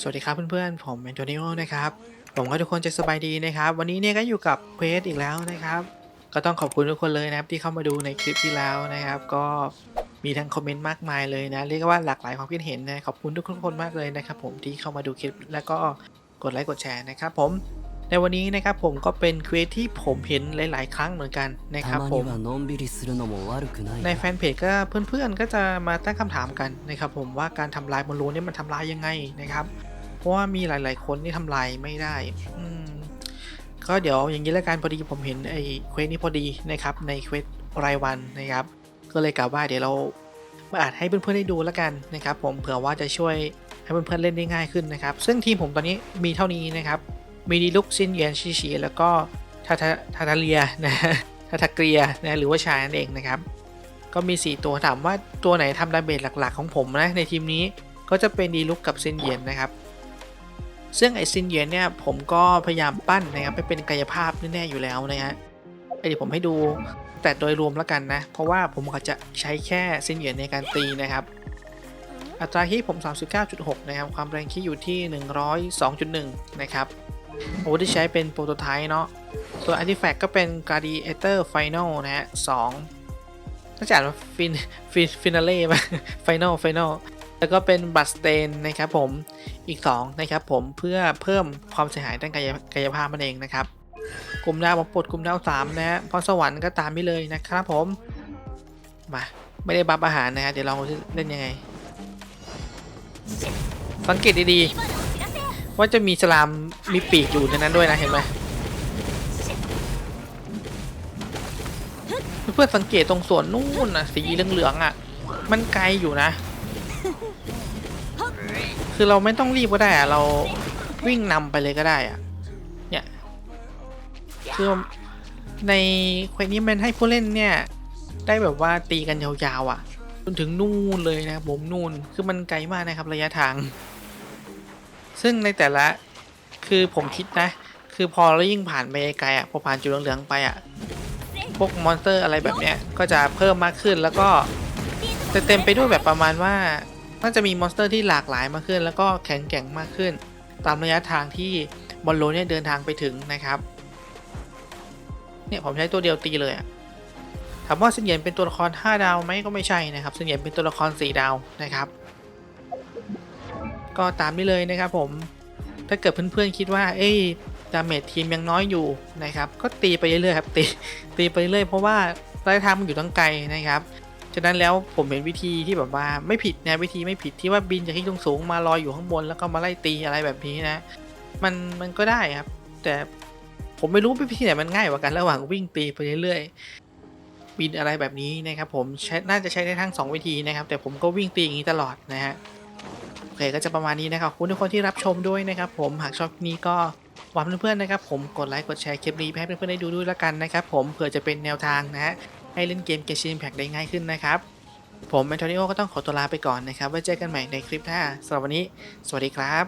สวัสดีครับเพื่อนๆ ผมแอนโทนิโอนะครับ ผมก็ทุกคนจะสบายดีนะครับ วันนี้เนี่ยก็อยู่กับเควสอีกแล้วนะครับ ก็ต้องขอบคุณทุกคนเลยนะครับ ที่เข้ามาดูในคลิปที่แล้วนะครับ ก็มีทั้งคอมเมนต์มากมายเลยนะ เรียกว่าหลากหลายความคิดเห็นนะ ขอบคุณทุกคนมากเลยนะครับ ผมที่เข้ามาดูคลิปแล้วก็กดไลค์กดแชร์นะครับผม ในวันนี้นะครับผมก็เป็นเควสที่ผมเห็นหลาย ๆ ครั้งเหมือนกันนะครับผม ในแฟนเพจก็เพื่อนๆก็จะมาตั้งคำถามกันนะครับผมว่าการทำลายบอลลูนนี่มันทำลายยังไงนะครับ เพราะว่ามีหลาย ๆ คนที่ทำลายไม่ได้ก็เดี๋ยวอย่างนี้ละกันพอดีผมเห็นไอ้เควสนี้พอดีนะครับในเควสรายวันนะครับ ก็เลยกล่าวว่าเดี๋ยวเรามาอาจให้เพื่อนๆได้ดูแล้วกันนะครับ ผมเผื่อว่าจะช่วยให้เพื่อนๆเล่นได้ง่ายขึ้นนะครับ ซึ่งทีมผมตอนนี้มีเท่านี้นะครับ มีดีลุกซินเยียนชิชิแล้วก็ทาทาทาทาเลียนะทาทาเกียนะหรือว่าชายนั่นเองนะครับ ก็มี 4 ตัวถามว่าตัวไหนทำดาเมจหลักๆของผมนะในทีมนี้ก็จะเป็นดีลุกกับซินเยียนนะครับ ซึ่งไอซินเยียนเนี่ยผมก็พยายามปั้นนะครับไปเป็นกายภาพแน่ๆอยู่แล้วนะฮะเดี๋ยวผมให้ดูแต่โดยรวมแล้วกันนะ เพราะว่าผมก็จะใช้แค่ซินเยียนในการตีนะครับอัตราคีผม 39.6 นะครับ ความแรงคีอยู่ที่ 102.1 นะครับ โอ้ที่ใช้เป็นโปรโตไทป์เนาะ ส่วน Artifact ก็เป็น Gladiator Final นะฮะ2น่าจะอ่านว่าฟินฟินฟินาเล่ป่ะ Final Final แล้วก็เป็นบัตสเตนนะครับผมอีก 2 นะครับผมเพื่อเพิ่มความเสียหายด้านกายกายภาพมันเองนะครับ กลุ่มดาวผมปลดกลุ่มดาว3นะฮะพรสวรรค์ก็ตามไปเลยนะครับผม มาไม่ได้บัฟอาหารนะฮะเดี๋ยวลองเล่นยังไง สังเกตดีๆ ว่าจะมีสลามมีปีกอยู่ในนั้นด้วยนะเห็นไหมเพื่อนสังเกตตรงส่วนนู่นนะสีเหลืองๆอะ มันไกลอยู่นะ คือเราไม่ต้องรีบก็ได้อะเราวิ่งนำไปเลยก็ได้อะเนี่ยคือในเควสนี้มันให้ผู้เล่นเนี่ย ได้แบบว่าตีกันยาวๆอะ จนถึงนู่นเลยนะผมนู่นคือมันไกลมากนะครับระยะทาง ซึ่งในแต่ละคือผมคิดนะ คือพอเรายิ่งผ่านไปไกลอะพอผ่านจุดเหลืองๆไปอะพวกมอนสเตอร์อะไรแบบเนี้ยก็จะเพิ่มมากขึ้นแล้วก็จะเต็มไปด้วยแบบประมาณว่าน่าจะมีมอนสเตอร์ที่หลากหลายมากขึ้น แล้วก็แข็งแกร่งมากขึ้น ตามระยะทางที่บอลโลเนี่ยเดินทางไปถึงนะครับเนี่ยผมใช้ตัวเดียวตีเลยอะถามว่าเสนเหยียนเป็นตัวละคร 5 ดาวไหมก็ไม่ใช่นะครับเสนเหยียนเป็นตัวละคร 4 ดาวนะครับ ก็ตามนี้เลยนะครับผม ถ้าเกิดเพื่อนๆคิดว่า เอ้ยดาเมจทีมยังน้อยอยู่นะครับ ก็ตีไปเรื่อยๆครับ ตี ตีไปเรื่อยเพราะว่าระยะทางมันอยู่ตั้งไกลนะครับ ฉะนั้นแล้วผมเห็นวิธีที่แบบว่าไม่ผิดนะวิธีไม่ผิดที่ว่าบินจากที่สูงๆมาลอยอยู่ข้างบนแล้วก็มาไล่ตีอะไรแบบนี้นะ มันมันก็ได้ครับ แต่ผมไม่รู้วิธีไหนมันง่ายกว่ากันระหว่างวิ่งตีไปเรื่อยๆบินอะไรแบบนี้นะครับ ผมน่าจะใช้ได้ทั้ง 2 วิธีนะครับ แต่ผมก็วิ่งตีอย่างนี้ตลอดนะฮะ เคก็จะประมาณนี้นะครับคุณทุกคนที่รับชมด้วยนะครับผมหากชอบนี้ก็หวังเพื่อนๆนะครับผมกดไลค์กดแชร์คลิปนี้ให้เพื่อนๆได้ดูด้วยแล้วกันนะครับผมเผื่อจะเป็นแนวทางนะฮะให้เล่นเกมเกชินแพ็กได้ง่ายขึ้นนะครับผมแอนโทนิโอก็ต้องขอตัวลาไปก่อนนะครับไว้เจอกันใหม่ในคลิปหน้าสำหรับวันนี้ สวัสดีครับ